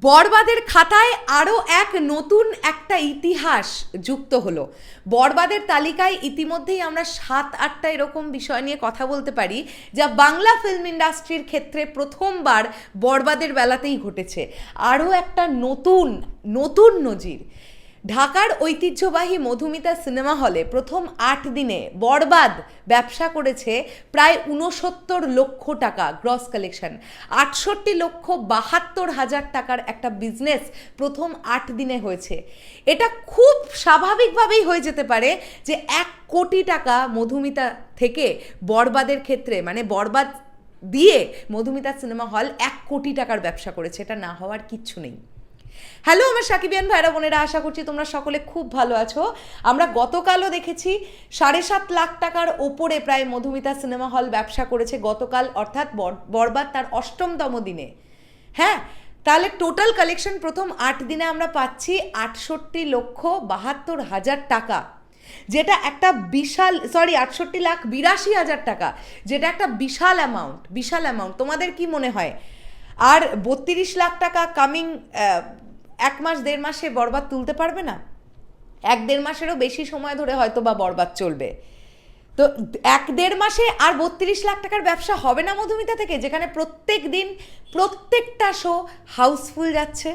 বরবাদের খাতায় আরও এক নতুন একটা ইতিহাস যুক্ত হলো। বরবাদের তালিকায় ইতিমধ্যেই আমরা সাত, আটটা এরকম বিষয় নিয়ে কথা বলতে পারি, যা বাংলা ফিল্ম ইন্ডাস্ট্রির ক্ষেত্রে প্রথমবার বরবাদের বেলাতেই ঘটেছে। আরও একটা নতুন নতুন নজির। ঢাকার ঐতিহ্যবাহী মধুমিতা সিনেমা হলে প্রথম আট দিনে বরবাদ ব্যবসা করেছে প্রায় উনসত্তর লক্ষ টাকা গ্রস কালেকশন আটষট্টি লক্ষ বাহাত্তর হাজার টাকার একটা বিজনেস প্রথম আট দিনে হয়েছে। এটা খুব স্বাভাবিকভাবেই হয়ে যেতে পারে যে এক কোটি টাকা মধুমিতা থেকে বরবাদের ক্ষেত্রে মানে বরবাদ দিয়ে মধুমিতা সিনেমা হল এক কোটি টাকার ব্যবসা করেছে। এটা না হওয়ার কিচ্ছু নেই। হ্যালো আমার সাকিবিয়ান ভাইরা, বোনেরা, আশা করছি তোমরা সকলে খুব ভালো আছো। আমরা গতকালও দেখেছি, সাড়ে সাত লাখ টাকার ওপরে প্রায় মধুমিতা সিনেমা হল ব্যবসা করেছে গতকাল, অর্থাৎ বর- বরবাদ তার অষ্টমতম দিনে। হ্যাঁ তাহলে টোটাল কালেকশন প্রথম আট দিনে আমরা পাচ্ছি আটষট্টি লক্ষ বাহাত্তর হাজার টাকা, যেটা একটা বিশাল সরি আটষট্টি লাখ বিরাশি হাজার টাকা, যেটা একটা বিশাল অ্যামাউন্ট বিশাল অ্যামাউন্ট তোমাদের কি মনে হয়? আর বত্রিশ লাখ টাকা কামিং এক মাস, দেড় মাসে বরবাদ তুলতে পারবে না? এক দেড় মাসেরও বেশি সময় ধরে হয়তো বা বরবাদ চলবে। তো এক দেড় মাসে আর বত্রিশ লাখ টাকার ব্যবসা হবে না মধুমিতা থেকে, যেখানে প্রত্যেক দিন প্রত্যেকটা শো হাউসফুল যাচ্ছে,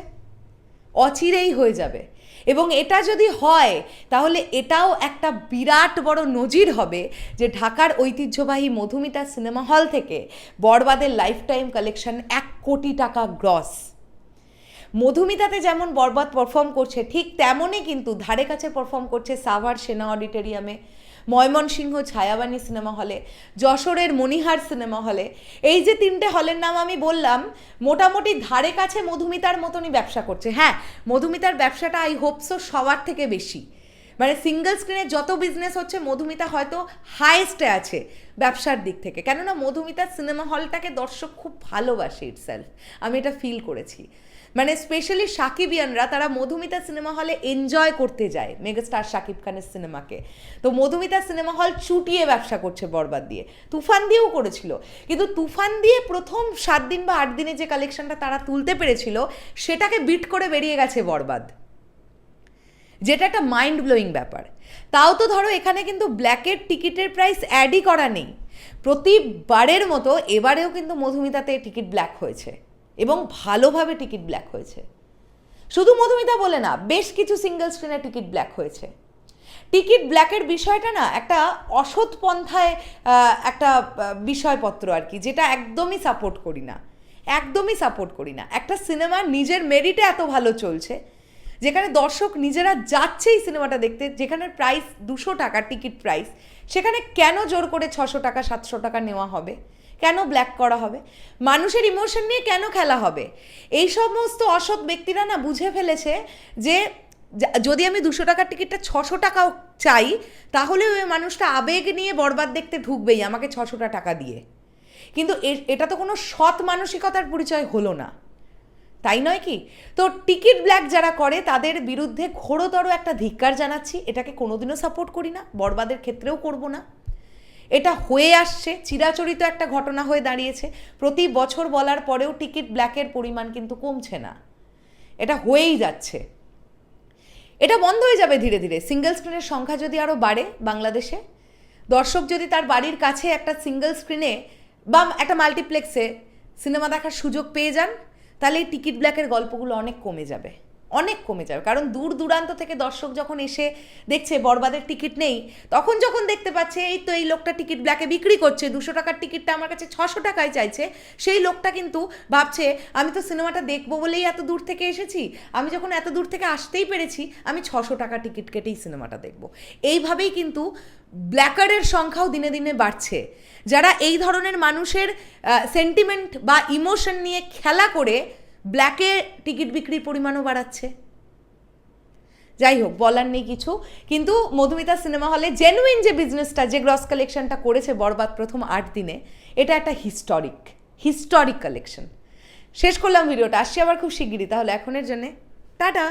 অচিরেই হয়ে যাবে। এবং এটা যদি হয়, তাহলে এটাও একটা বিরাট বড় নজির হবে যে ঢাকার ঐতিহ্যবাহী মধুমিতা সিনেমা হল থেকে বরবাদের লাইফ টাইম কালেকশন এক কোটি টাকা গ্রস মধুমিতাতে যেমন বরবাদ পারফর্ম করছে, ঠিক তেমনই কিন্তু ধারে কাছে পারফর্ম করছে সাভার সেনা অডিটোরিয়ামে, ময়মনসিংহ ছায়াবাণী সিনেমা হলে যশোরের মণিহার সিনেমা হলে এই যে তিনটে হলের নাম আমি বললাম, মোটামুটি ধারে কাছে মধুমিতার মতনই ব্যবসা করছে। হ্যাঁ মধুমিতার ব্যবসাটা আই হোপসো সবার থেকে বেশি। মানে সিঙ্গেল স্ক্রিনে যত বিজনেস হচ্ছে, মধুমিতা হয়তো হাইয়েস্টে আছে ব্যবসার দিক থেকে। কেননা মধুমিতার সিনেমা হলটাকে দর্শক খুব ভালোবাসে ইটসেলফ আমি এটা ফিল করেছি। মানে স্পেশালি সাকিবিয়ানরা, তারা মধুমিতা সিনেমা হলে এনজয় করতে যায় মেগাস্টার শাকিব খানের সিনেমাকে তো মধুমিতা সিনেমা হল চুটিয়ে ব্যবসা করছে বরবাদ দিয়ে। তুফান দিয়েও করেছিল। কিন্তু তুফান দিয়ে প্রথম সাত দিন বা আট দিনে যে কালেকশনটা তারা তুলতে পেরেছিল, সেটাকে বিট করে বেরিয়ে গেছে বরবাদ। যেটা একটা মাইন্ড ব্লোয়িং ব্যাপার। তাও তো ধরো এখানে কিন্তু ব্ল্যাকের টিকিটের প্রাইস অ্যাডই করা নেই। প্রতিবারের মতো এবারেও কিন্তু মধুমিতাতে টিকিট ব্ল্যাক হয়েছে এবং ভালোভাবে টিকিট ব্ল্যাক হয়েছে। শুধু মধুমিতা বলে না, বেশ কিছু সিঙ্গেল স্ক্রিনে টিকিট ব্ল্যাক হয়েছে। টিকিট ব্ল্যাকের বিষয়টা না একটা অসৎ পন্থায় একটা বিষয়পত্র আর কি, যেটা একদমই সাপোর্ট করি না। একদমই সাপোর্ট করি না। একটা সিনেমা নিজের মেরিটে এত ভালো চলছে যেখানে দর্শক নিজেরা যাচ্ছে এই সিনেমাটা দেখতে, যেখানে প্রাইস দুশো টাকা টিকিট প্রাইস সেখানে কেন জোর করে ছশো টাকা, সাতশো টাকা নেওয়া হবে? কেন ব্ল্যাক করা হবে? মানুষের ইমোশন নিয়ে কেন খেলা হবে? এই সমস্ত অসৎ ব্যক্তিরা না বুঝে ফেলেছে যে যদি আমি দুশো টাকার টিকিটটা ছশো টাকাও চাই, তাহলে ওই মানুষটা আবেগ নিয়ে বরবাদ দেখতে ঢুকবেই আমাকে ছশোটা টাকা দিয়ে। কিন্তু এটা তো কোনো সৎ মানসিকতার পরিচয় হলো না। তাই নয় কি? তো টিকিট ব্ল্যাক যারা করে, তাদের বিরুদ্ধে ঘোরতর একটা ধিক্কার জানাচ্ছি। এটাকে কোনোদিনও সাপোর্ট করি না, বরবাদের ক্ষেত্রেও করব না। এটা হয়ে আসছে, চিরাচরিত একটা ঘটনা হয়ে দাঁড়িয়েছে। প্রতি বছর বলার পরেও টিকিট ব্ল্যাকের পরিমাণ কিন্তু কমছে না। এটা হয়েই যাচ্ছে। এটা বন্ধ হয়ে যাবে ধীরে ধীরে। সিঙ্গেল স্ক্রিনের সংখ্যা যদি আরও বাড়ে বাংলাদেশে, দর্শক যদি তার বাড়ির কাছে একটা সিঙ্গেল স্ক্রিনে বা একটা মাল্টিপ্লেক্সে সিনেমা দেখার সুযোগ পেয়ে যান তাহলে এই টিকিট ব্ল্যাকের গল্পগুলো অনেক কমে যাবে। অনেক কমে যাবে। কারণ দূর দূরান্ত থেকে দর্শক যখন এসে দেখছে বরবাদের টিকিট নেই, তখন যখন দেখতে পাচ্ছে, এই তো এই লোকটা টিকিট ব্ল্যাকে বিক্রি করছে, দুশো টাকার টিকিটটা আমার কাছে ছশো টাকায় চাইছে সেই লোকটা কিন্তু ভাবছে, আমি তো সিনেমাটা দেখব বলেই এত দূর থেকে এসেছি। আমি যখন এত দূর থেকে আসতেই পেরেছি, আমি ছশো টাকা টিকিট কেটেই সিনেমাটা দেখব। এইভাবেই কিন্তু ব্ল্যাকারের সংখ্যাও দিনে দিনে বাড়ছে। যারা এই ধরনের মানুষের সেন্টিমেন্ট বা ইমোশন নিয়ে খেলা করে ব্ল্যাকে টিকিট বিক্রির পরিমাণও বাড়াচ্ছে। যাই হোক বলার নেই কিছু। কিন্তু মধুমিতা সিনেমা হলে জেনুইন যে বিজনেসটা যে গ্রস কালেকশনটা করেছে বরবাদ প্রথম আট দিনে, এটা একটা হিস্টরিক হিস্টরিক কালেকশন শেষ করলাম ভিডিওটা। আসছি আবার খুব শিগগিরই, তাহলে এখনের জন্যে। টাটা!